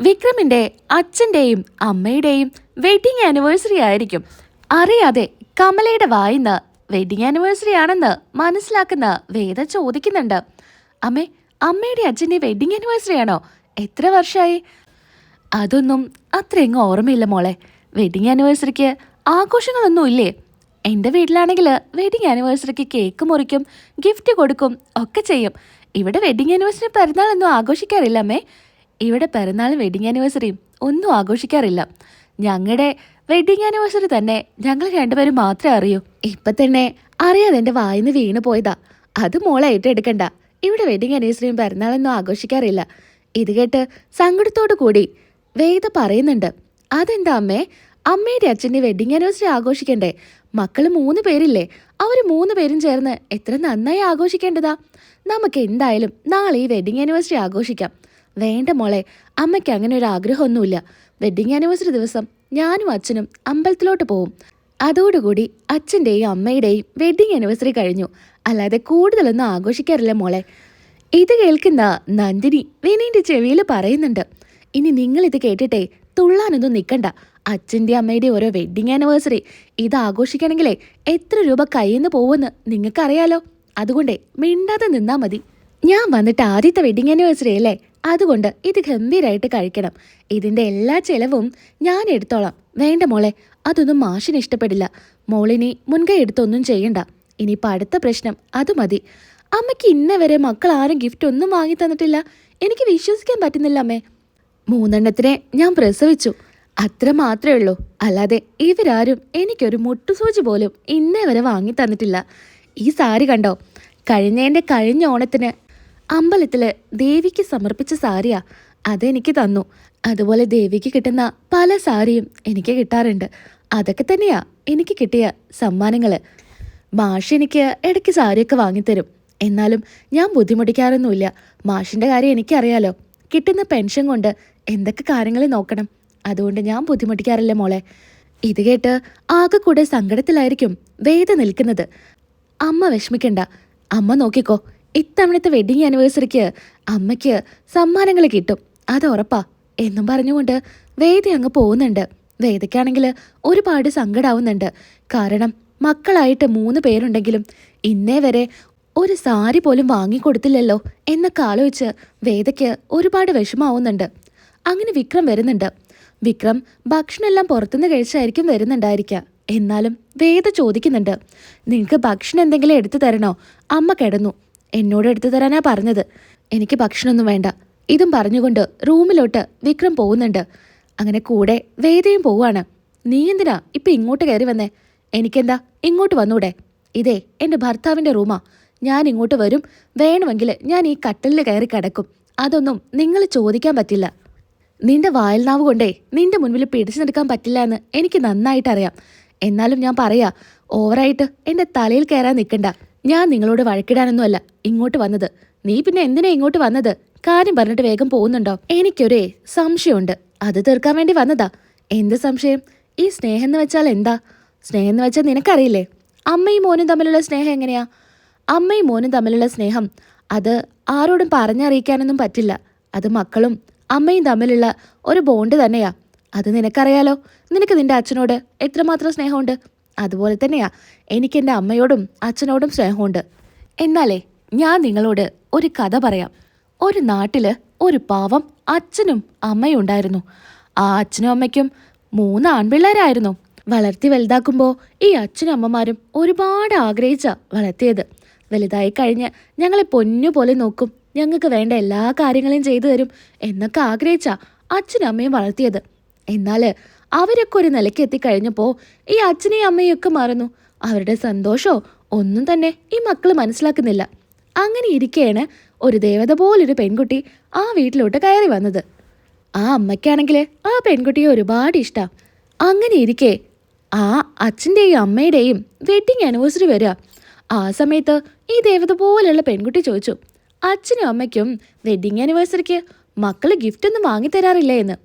വിക്രമിന്റെ അച്ഛന്റെയും അമ്മയുടെയും wedding anniversary ആയിരിക്കും. അറിയാതെ കമലയുടെ വായിന്ന് വെഡിങ് ആനിവേഴ്സറി ആണെന്ന് മനസ്സിലാക്കുന്ന വേദ ചോദിക്കുന്നുണ്ട്. അമ്മേ അമ്മയുടെ അച്ഛന്റെ വെഡിങ് ആനിവേഴ്സറി ആണോ? എത്ര വർഷമായി അതൊന്നും അത്രയെങ്ങും ഓർമ്മയില്ല മോളെ. വെഡിങ് ആനിവേഴ്സറിക്ക് ആഘോഷങ്ങളൊന്നും ഇല്ലേ? എന്റെ വീട്ടിലാണെങ്കിൽ വെഡിങ് ആനിവേഴ്സറിക്ക് കേക്ക് മുറിക്കും ഗിഫ്റ്റ് കൊടുക്കും ഒക്കെ ചെയ്യും. ഇവിടെ വെഡിങ് ആനിവേഴ്സറി പിറന്നാളൊന്നും ആഘോഷിക്കാറില്ല അമ്മേ. ഇവിടെ പിറന്നാളും വെഡിങ് ആനിവേഴ്സറിയും ഒന്നും ആഘോഷിക്കാറില്ല. ഞങ്ങളുടെ വെഡിങ് ആനിവേഴ്സറി തന്നെ ഞങ്ങൾ രണ്ടുപേരും മാത്രമേ അറിയൂ. ഇപ്പൊ തന്നെ അറിയാതെ എന്റെ വായിന്ന് വീണ് പോയതാ. അത് മോളെ ഏറ്റെടുക്കണ്ട ഇവിടെ വെഡിങ് ആനിവേഴ്സറിയും പിറന്നാളൊന്നും ആഘോഷിക്കാറില്ല. ഇത് കേട്ട് സങ്കടത്തോടു കൂടി വേദ പറയുന്നുണ്ട് അതെന്താ അമ്മേ? അമ്മയുടെ അച്ഛന്റെ വെഡിങ് ആനിവേഴ്സറി ആഘോഷിക്കണ്ടേ? മക്കൾ മൂന്ന് പേരില്ലേ? അവർ മൂന്ന് പേരും ചേർന്ന് എത്ര നന്നായി ആഘോഷിക്കേണ്ടതാ? നമുക്ക് എന്തായാലും നാളെ ഈ വെഡിങ് ആനിവേഴ്സറി ആഘോഷിക്കാം. വേണ്ട മോളെ അമ്മയ്ക്ക് അങ്ങനെ ഒരു ആഗ്രഹമൊന്നുമില്ല. വെഡിങ് ആനിവേഴ്സറി ദിവസം ഞാനും അച്ഛനും അമ്പലത്തിലോട്ട് പോവും. അതോടുകൂടി അച്ഛന്റെയും അമ്മയുടെയും വെഡിങ് ആനിവേഴ്സറി കഴിഞ്ഞു. അല്ലാതെ കൂടുതലൊന്നും ആഘോഷിക്കാറില്ല മോളെ. ഇത് കേൾക്കുന്ന നന്ദിനി വിനീന്റെ ചെവിയിൽ പറയുന്നുണ്ട്. ഇനി നിങ്ങളിത് കേട്ടിട്ടേ തുള്ളാനൊന്നും നിൽക്കണ്ട. അച്ഛന്റെ അമ്മയുടെ ഓരോ വെഡിങ് ആനിവേഴ്സറി ഇത് ആഘോഷിക്കണമെങ്കിലേ എത്ര രൂപ കയ്യിന്ന് പോവുമെന്ന് നിങ്ങൾക്കറിയാലോ. അതുകൊണ്ടേ മിണ്ടാതെ നിന്നാൽ മതി. ഞാൻ വന്നിട്ട് ആദ്യത്തെ വെഡിങ് ആനിവേഴ്സറി അല്ലേ? അതുകൊണ്ട് ഇത് ഗംഭീരമായിട്ട് കഴിക്കണം. ഇതിന്റെ എല്ലാ ചെലവും ഞാൻ എടുത്തോളാം. വേണ്ട മോളെ അതൊന്നും മാഷിന് ഇഷ്ടപ്പെടില്ല. മോളിനി മുൻകൈ എടുത്തൊന്നും ചെയ്യണ്ട. ഇനിയിപ്പോൾ അടുത്ത പ്രശ്നം അത് മതി. അമ്മയ്ക്ക് ഇന്ന വരെ മക്കൾ ആരും ഗിഫ്റ്റ് ഒന്നും വാങ്ങി തന്നിട്ടില്ല. എനിക്ക് വിശ്വസിക്കാൻ പറ്റുന്നില്ല അമ്മേ. മൂന്നെണ്ണത്തിനെ ഞാൻ പ്രസവിച്ചു. അത്ര മാത്രമേ ഉള്ളൂ. അല്ലാതെ ഇവരാരും എനിക്കൊരു മുട്ടുസൂചി പോലും ഇന്നേ വരെ വാങ്ങി തന്നിട്ടില്ല. ഈ സാരി കണ്ടോ? കഴിഞ്ഞതിന്റെ കഴിഞ്ഞ ഓണത്തിന് അമ്പലത്തിൽ ദേവിക്ക് സമർപ്പിച്ച സാരിയാ അതെനിക്ക് തന്നു. അതുപോലെ ദേവിക്ക് കിട്ടുന്ന പല സാരിയും എനിക്ക് കിട്ടാറുണ്ട്. അതൊക്കെ തന്നെയാ എനിക്ക് കിട്ടിയ സമ്മാനങ്ങൾ. മാഷ് എനിക്ക് ഇടയ്ക്ക് സാരിയൊക്കെ വാങ്ങിത്തരും. എന്നാലും ഞാൻ ബുദ്ധിമുട്ടിക്കാറൊന്നുമില്ല. മാഷിന്റെ കാര്യം എനിക്കറിയാലോ. കിട്ടുന്ന പെൻഷൻ കൊണ്ട് എന്തൊക്കെ കാര്യങ്ങൾ നോക്കണം. അതുകൊണ്ട് ഞാൻ ബുദ്ധിമുട്ടിക്കാറില്ല മോളെ. ഇത് കേട്ട് ആകെ കൂടെ സങ്കടത്തിലായിരിക്കും വേദ നിൽക്കുന്നത്. അമ്മ വിഷമിക്കണ്ട. അമ്മ നോക്കിക്കോ. ഇത്തവണത്തെ വെഡിങ് ആനിവേഴ്സറിക്ക് അമ്മയ്ക്ക് സമ്മാനങ്ങൾ കിട്ടും. അത് ഉറപ്പാ. എന്നും പറഞ്ഞുകൊണ്ട് വേദി അങ്ങ് പോകുന്നുണ്ട്. വേദയ്ക്കാണെങ്കിൽ ഒരുപാട് സങ്കടാവുന്നുണ്ട്. കാരണം മക്കളായിട്ട് മൂന്ന് പേരുണ്ടെങ്കിലും ഇന്നേ വരെ ഒരു സാരി പോലും വാങ്ങിക്കൊടുത്തില്ലല്ലോ എന്നൊക്കെ ആലോചിച്ച് വേദയ്ക്ക് ഒരുപാട് വിഷമാവുന്നുണ്ട് അങ്ങനെ വിക്രം വരുന്നുണ്ട്. വിക്രം ഭക്ഷണമെല്ലാം പുറത്തുനിന്ന് കഴിച്ചായിരിക്കും വരുന്നുണ്ടായിരിക്കുക എന്നാലും വേദ ചോദിക്കുന്നുണ്ട്. നിങ്ങൾക്ക് ഭക്ഷണം എന്തെങ്കിലും എടുത്തു തരണോ? അമ്മ കിടന്നു. എന്നോട് എടുത്തു തരാനാ പറഞ്ഞത്. എനിക്ക് ഭക്ഷണമൊന്നും വേണ്ട. ഇതും പറഞ്ഞുകൊണ്ട് റൂമിലോട്ട് വിക്രം പോകുന്നുണ്ട്. അങ്ങനെ കൂടെ വേദയും പോവാണ് നീ എന്തിനാ ഇപ്പൊ ഇങ്ങോട്ട് കയറി വന്നേ? എനിക്കെന്താ? ഇങ്ങോട്ട് വന്നൂടെ. ഇതേ എന്റെ ഭർത്താവിന്റെ റൂമാ. ഞാൻ ഇങ്ങോട്ട് വരും. വേണമെങ്കിൽ ഞാൻ ഈ കട്ടലിൽ കയറി കിടക്കും. അതൊന്നും നിങ്ങൾ ചോദിക്കാൻ പറ്റില്ല. നിന്റെ വായൽനാവ് കൊണ്ടേ നിന്റെ മുൻപിൽ പിടിച്ചു നിൽക്കാൻ പറ്റില്ല എന്ന് എനിക്ക് നന്നായിട്ട് അറിയാം എന്നാലും ഞാൻ പറയാ ഓവറായിട്ട് എന്റെ തലയിൽ കയറാൻ നിൽക്കണ്ട. ഞാൻ നിങ്ങളോട് വഴക്കിടാനൊന്നുമല്ല ഇങ്ങോട്ട് വന്നത്. നീ പിന്നെ എന്തിനാ ഇങ്ങോട്ട് വന്നത്? കാര്യം പറഞ്ഞിട്ട് വേഗം പോകുന്നുണ്ടോ? എനിക്കൊരേ സംശയമുണ്ട്. അത് തീർക്കാൻ വേണ്ടി വന്നതാ. എന്ത് സംശയം? ഈ സ്നേഹം എന്ന് വെച്ചാൽ എന്താ? സ്നേഹം എന്ന് വെച്ചാൽ നിനക്കറിയില്ലേ? അമ്മയും മോനും തമ്മിലുള്ള സ്നേഹം എങ്ങനെയാ? അമ്മയും മോനും തമ്മിലുള്ള സ്നേഹം അത് ആരോടും പറഞ്ഞറിയിക്കാനൊന്നും പറ്റില്ല. അത് മക്കളും അമ്മയും തമ്മിലുള്ള ഒരു ബോണ്ട് തന്നെയാ. അത് നിനക്കറിയാലോ? നിനക്ക് നിന്റെ അച്ഛനോട് എത്രമാത്രം സ്നേഹമുണ്ട്? അതുപോലെ തന്നെയാ എനിക്ക് എന്റെ അമ്മയോടും അച്ഛനോടും സ്നേഹമുണ്ട്. എന്നാലേ ഞാൻ നിങ്ങളോട് ഒരു കഥ പറയാം. ഒരു നാട്ടിൽ ഒരു പാവം അച്ഛനും അമ്മയും ഉണ്ടായിരുന്നു. ആ അച്ഛനും അമ്മയ്ക്കും മൂന്ന് ആൺപിള്ളേരായിരുന്നു. വളർത്തി വലുതാക്കുമ്പോൾ ഈ അച്ഛനും അമ്മമാരും ഒരുപാട് ആഗ്രഹിച്ച വളർത്തിയത്. വലുതായി കഴിഞ്ഞ് ഞങ്ങളെ പൊന്നുപോലെ നോക്കും. ഞങ്ങൾക്ക് വേണ്ട എല്ലാ കാര്യങ്ങളും ചെയ്തു തരും എന്നൊക്കെ ആഗ്രഹിച്ച അച്ഛനും അമ്മയും വളർത്തിയത്. എന്നാൽ അവരൊക്കെ ഒരു നിലയ്ക്ക് എത്തിക്കഴിഞ്ഞപ്പോൾ ഈ അച്ഛനെയും അമ്മയും ഒക്കെ മറന്നു. അവരുടെ സന്തോഷമോ ഒന്നും തന്നെ ഈ മക്കൾ മനസ്സിലാക്കുന്നില്ല. അങ്ങനെ ഇരിക്കെയാണ് ഒരു ദേവത പോലൊരു പെൺകുട്ടി ആ വീട്ടിലോട്ട് കയറി വന്നത്. ആ അമ്മയ്ക്കാണെങ്കിൽ ആ പെൺകുട്ടിയെ ഒരുപാട് ഇഷ്ടം. അങ്ങനെ ഇരിക്കെ ആ അച്ഛന്റെയും അമ്മയുടെയും വെഡിങ് ആനിവേഴ്സറി വരിക ആ സമയത്ത് ഈ ദേവത പോലെയുള്ള പെൺകുട്ടി ചോദിച്ചു അച്ഛനും അമ്മയ്ക്കും വെഡിങ് ആനിവേഴ്സറിക്ക് മക്കൾ ഗിഫ്റ്റൊന്നും വാങ്ങിത്തരാറില്ല? എന്ന്.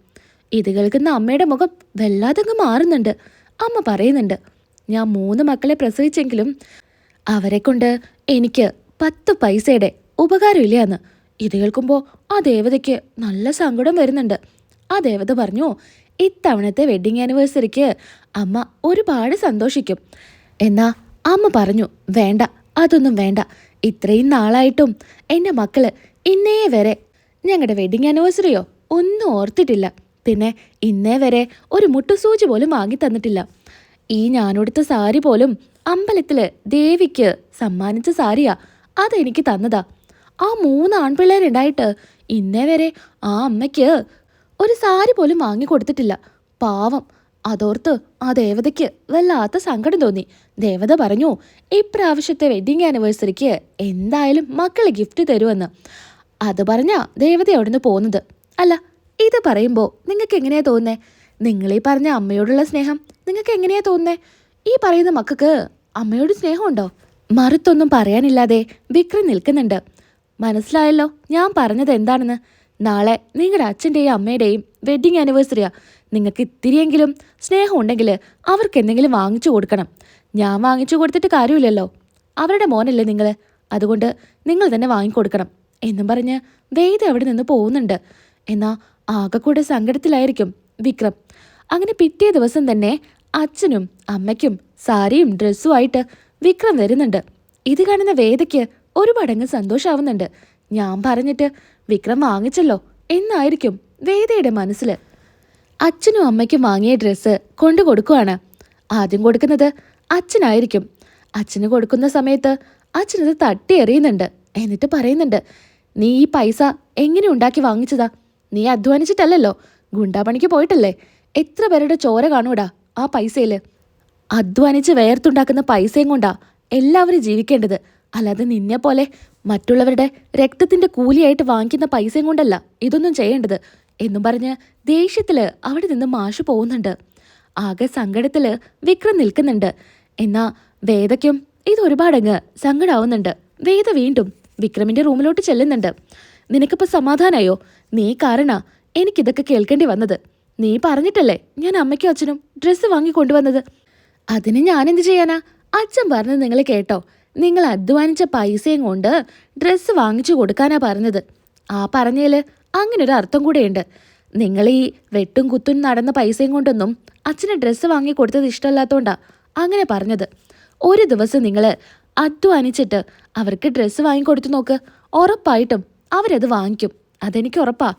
ഇത് കേൾക്കുന്ന അമ്മയുടെ മുഖം വല്ലാതങ്ങ് മാറുന്നുണ്ട്. അമ്മ പറയുന്നുണ്ട് ഞാൻ മൂന്ന് മക്കളെ പ്രസവിച്ചെങ്കിലും അവരെ കൊണ്ട് എനിക്ക് പത്ത് പൈസയുടെ ഉപകാരമില്ല എന്ന് ഇത് കേൾക്കുമ്പോൾ ആ ദേവതയ്ക്ക് നല്ല സങ്കടം വരുന്നുണ്ട്. ആ ദേവത പറഞ്ഞു ഇത്തവണത്തെ വെഡിങ് ആനിവേഴ്സറിക്ക് അമ്മ ഒരുപാട് സന്തോഷിക്കും. എന്നാ അമ്മ പറഞ്ഞു വേണ്ട അതൊന്നും വേണ്ട. ഇത്രയും നാളായിട്ടും എന്റെ മക്കൾ ഇന്നേ വരെ ഞങ്ങളുടെ വെഡിങ് ആനിവേഴ്സറിയോ ഒന്നും ഓർത്തിട്ടില്ല. പിന്നെ ഇന്നേ വരെ ഒരു മുട്ടുസൂചി പോലും വാങ്ങി തന്നിട്ടില്ല. ഈ ഞാനൊടുത്ത സാരി പോലും അമ്പലത്തിൽ ദേവിക്ക് സമ്മാനിച്ച സാരിയാ. അതെനിക്ക് തന്നതാ. ആ മൂന്ന് ആൺപിള്ളേരുണ്ടായിട്ട് ഇന്നേ വരെ ആ അമ്മയ്ക്ക് ഒരു സാരി പോലും വാങ്ങി കൊടുത്തിട്ടില്ല. പാവം. അതോർത്ത് ആ ദേവതയ്ക്ക് വല്ലാത്ത സങ്കടം തോന്നി. ദേവത പറഞ്ഞു ഇപ്രാവശ്യത്തെ വെഡിങ് ആനിവേഴ്സറിക്ക് എന്തായാലും മക്കളെ ഗിഫ്റ്റ് തരുമെന്ന്. അത് പറഞ്ഞാ ദേവത അവിടുന്ന് പോകുന്നത് അല്ല ഇത് പറയുമ്പോൾ നിങ്ങൾക്ക് എങ്ങനെയാ തോന്നുന്നേ? നിങ്ങൾ ഈ പറഞ്ഞ അമ്മയോടുള്ള സ്നേഹം നിങ്ങൾക്ക് എങ്ങനെയാ തോന്നുന്നേ? ഈ പറയുന്ന മക്കൾക്ക് അമ്മയോട് സ്നേഹമുണ്ടോ? മറുത്തൊന്നും പറയാനില്ലാതെ വിക്രം നിൽക്കുന്നുണ്ട്. മനസ്സിലായല്ലോ ഞാൻ പറഞ്ഞത് എന്താണെന്ന്. നാളെ നിങ്ങളുടെ അച്ഛന്റെയും അമ്മയുടെയും വെഡിങ് ആനിവേഴ്സറിയാ നിങ്ങൾക്ക് ഇത്തിരിയെങ്കിലും സ്നേഹം ഉണ്ടെങ്കിൽ അവർക്ക് എന്തെങ്കിലും വാങ്ങിച്ചു കൊടുക്കണം. ഞാൻ വാങ്ങിച്ചു കൊടുത്തിട്ട് കാര്യമില്ലല്ലോ. അവരുടെ മോനല്ലേ നിങ്ങൾ അതുകൊണ്ട് നിങ്ങൾ തന്നെ വാങ്ങിക്കൊടുക്കണം എന്നും പറഞ്ഞ് വേദ അവിടെ നിന്ന് പോകുന്നുണ്ട്. എന്നാ ആകെക്കൂടെ സങ്കടത്തിലായിരിക്കും വിക്രം. അങ്ങനെ പിറ്റേ ദിവസം തന്നെ അച്ഛനും അമ്മയ്ക്കും സാരിയും ഡ്രസ്സും ആയിട്ട് വിക്രം വരുന്നുണ്ട്. ഇത് കാണുന്ന വേദയ്ക്ക് ഒരുപാടങ്ങ് സന്തോഷാവുന്നുണ്ട്. ഞാൻ പറഞ്ഞിട്ട് വിക്രം വാങ്ങിച്ചല്ലോ എന്നായിരിക്കും വേദയുടെ മനസ്സിൽ അച്ഛനും അമ്മയ്ക്കും വാങ്ങിയ ഡ്രസ്സ് കൊണ്ടു കൊടുക്കുവാണ്. ആദ്യം കൊടുക്കുന്നത് അച്ഛനായിരിക്കും. അച്ഛന് കൊടുക്കുന്ന സമയത്ത് അച്ഛനത് തട്ടി എറിയുന്നുണ്ട് എന്നിട്ട് പറയുന്നുണ്ട് നീ ഈ പൈസ എങ്ങനെ ഉണ്ടാക്കി വാങ്ങിച്ചതാ? നീ അധ്വാനിച്ചിട്ടല്ലല്ലോ? ഗുണ്ടാപണിക്ക് പോയിട്ടല്ലേ? എത്ര പേരുടെ ചോര കാണൂടാ ആ പൈസയിൽ അധ്വാനിച്ച് വേർത്തുണ്ടാക്കുന്ന പൈസയും കൊണ്ടാ എല്ലാവരും ജീവിക്കേണ്ടത്. അല്ലാതെ നിന്നെ പോലെ മറ്റുള്ളവരുടെ രക്തത്തിന്റെ കൂലിയായിട്ട് വാങ്ങിക്കുന്ന പൈസയും കൊണ്ടല്ല ഇതൊന്നും ചെയ്യേണ്ടത് എന്നും പറഞ്ഞ് ദേഷ്യത്തിൽ അവിടെ നിന്ന് മാഷു പോകുന്നുണ്ട്. ആകെ സങ്കടത്തിൽ വിക്രം നിൽക്കുന്നുണ്ട്. എന്നാ വേദയ്ക്കും ഇത് ഒരുപാടങ്ങ് സങ്കടാവുന്നുണ്ട്. വേദ വീണ്ടും വിക്രമിന്റെ റൂമിലോട്ട് ചെല്ലുന്നുണ്ട്. നിനക്കിപ്പോ സമാധാനായോ? നീ കാരണ എനിക്കിതൊക്കെ കേൾക്കേണ്ടി വന്നത്. നീ പറഞ്ഞിട്ടല്ലേ ഞാൻ അമ്മയ്ക്കും അച്ഛനും ഡ്രസ്സ് വാങ്ങി കൊണ്ടുവന്നത്. അതിന് ഞാൻ എന്ത് ചെയ്യാനാ? അച്ഛൻ പറഞ്ഞത് നിങ്ങൾ കേട്ടോ. നിങ്ങൾ അധ്വാനിച്ച പൈസയും കൊണ്ട് ഡ്രസ്സ് വാങ്ങിച്ചു കൊടുക്കാനാ പറഞ്ഞത്. ആ പറഞ്ഞേൽ അങ്ങനൊരു അർത്ഥം കൂടെയുണ്ട്. നിങ്ങൾ ഈ വെട്ടും കുത്തും നടന്ന പൈസയും കൊണ്ടൊന്നും അച്ഛന് ഡ്രസ്സ് വാങ്ങി കൊടുത്തത് ഇഷ്ടമല്ലാത്തോണ്ടാ അങ്ങനെ പറഞ്ഞത്. ഒരു ദിവസം നിങ്ങൾ അധ്വാനിച്ചിട്ട് അവർക്ക് ഡ്രസ്സ് വാങ്ങിക്കൊടുത്തു നോക്ക്. ഉറപ്പായിട്ടും അവരത് വാങ്ങിക്കും. അതെനിക്ക് ഉറപ്പാ.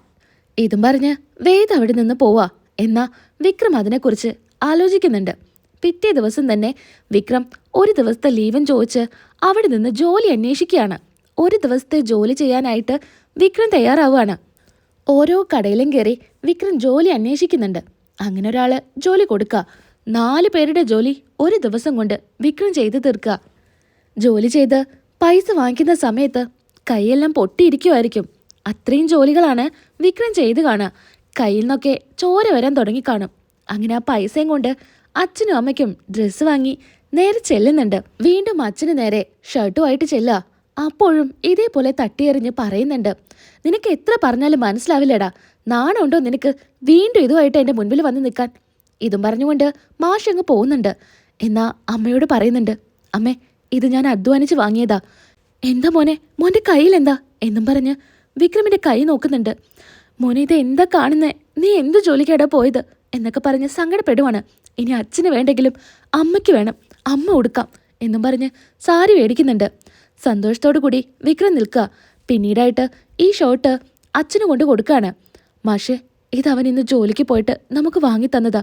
ഇതും പറഞ്ഞ് വേദ അവിടെ നിന്ന് പോവാ. എന്നാ വിക്രം അതിനെക്കുറിച്ച് ആലോചിക്കുന്നുണ്ട്. പിറ്റേ ദിവസം തന്നെ വിക്രം ഒരു ദിവസത്തെ ലീവും ചോദിച്ച് അവിടെ നിന്ന് ജോലി അന്വേഷിക്കുകയാണ്. ഒരു ദിവസത്തെ ജോലി ചെയ്യാനായിട്ട് വിക്രം തയ്യാറാവുകയാണ്. ഓരോ കടയിലും കയറി വിക്രം ജോലി അന്വേഷിക്കുന്നുണ്ട്. അങ്ങനെ ഒരാൾ ജോലി കൊടുക്കുക നാല് പേരുടെ ജോലി ഒരു ദിവസം കൊണ്ട് വിക്രം ചെയ്ത് തീർക്കുക ജോലി ചെയ്ത് പൈസ വാങ്ങിക്കുന്ന സമയത്ത് കൈയെല്ലാം പൊട്ടിയിരിക്കുമായിരിക്കും അത്രയും ജോലികളാണ് വിക്രം ചെയ്ത് കാണുക. കയ്യിൽ നിന്നൊക്കെ ചോര വരാൻ തുടങ്ങിക്കാണും അങ്ങനെ ആ പൈസയും കൊണ്ട് അച്ഛനും അമ്മയ്ക്കും ഡ്രസ്സ് വാങ്ങി നേരെ ചെല്ലുന്നുണ്ട്. വീണ്ടും അച്ഛന് നേരെ ഷർട്ടുമായിട്ട് ചെല്ലുക. അപ്പോഴും ഇതേപോലെ തട്ടിയെറിഞ്ഞ് പറയുന്നുണ്ട്. നിനക്ക് എത്ര പറഞ്ഞാലും മനസ്സിലാവില്ലടാ. നാണമുണ്ടോ നിനക്ക്? വീണ്ടും ഇതുമായിട്ട് എന്റെ മുൻപിൽ വന്ന് നിൽക്കാൻ. ഇതും പറഞ്ഞുകൊണ്ട് മാഷ് അങ്ങ് പോകുന്നുണ്ട്. എന്നാ അമ്മയോട് പറയുന്നുണ്ട്. അമ്മേ ഇത് ഞാൻ അധ്വാനിച്ച് വാങ്ങിയതാ. എന്താ മോനെ? മോന്റെ കയ്യിലെന്താ? എന്നും പറഞ്ഞ് വിക്രമിന്റെ കൈ നോക്കുന്നുണ്ട്. മോനെ ഇത് എന്താ കാണുന്നേ? നീ എന്ത് ജോലിക്കാടാ പോയത്? എന്നൊക്കെ പറഞ്ഞ് സങ്കടപ്പെടുവാണ്. ഇനി അച്ഛന് വേണ്ടെങ്കിലും അമ്മയ്ക്ക് വേണം. അമ്മ കൊടുക്കാം. എന്നും പറഞ്ഞ് സാരി മേടിക്കുന്നുണ്ട്. സന്തോഷത്തോടു കൂടി വിക്രം നിൽക്കുക. പിന്നീടായിട്ട് ഈ ഷർട്ട് അച്ഛന് കൊണ്ട് കൊടുക്കാണ്. മാഷെ അവൻ ഇന്ന് ജോലിക്ക് പോയിട്ട് നമുക്ക് വാങ്ങി തന്നതാ.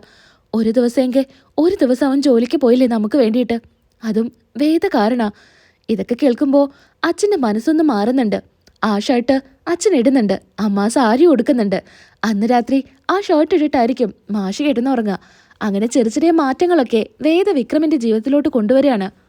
ഒരു ദിവസമെങ്കിൽ ഒരു ദിവസം അവൻ ജോലിക്ക് പോയില്ലേ നമുക്ക് വേണ്ടിയിട്ട്? അതും വേദ കാരണ ഇതൊക്കെ കേൾക്കുമ്പോൾ അച്ഛന്റെ മനസ്സൊന്ന് മാറുന്നുണ്ട്. ആ ഷർട്ട് അച്ഛൻ ഇടുന്നുണ്ട്. അമ്മ സാരി കൊടുക്കുന്നുണ്ട് അന്ന് രാത്രി ആ ഷർട്ട് ഇട്ടിട്ടായിരിക്കും മാഷി കിടന്നുറങ്ങുക. അങ്ങനെ ചെറിയ ചെറിയ മാറ്റങ്ങളൊക്കെ വേദ വിക്രമിന്റെ ജീവിതത്തിലോട്ട് കൊണ്ടുവരികയാണ്.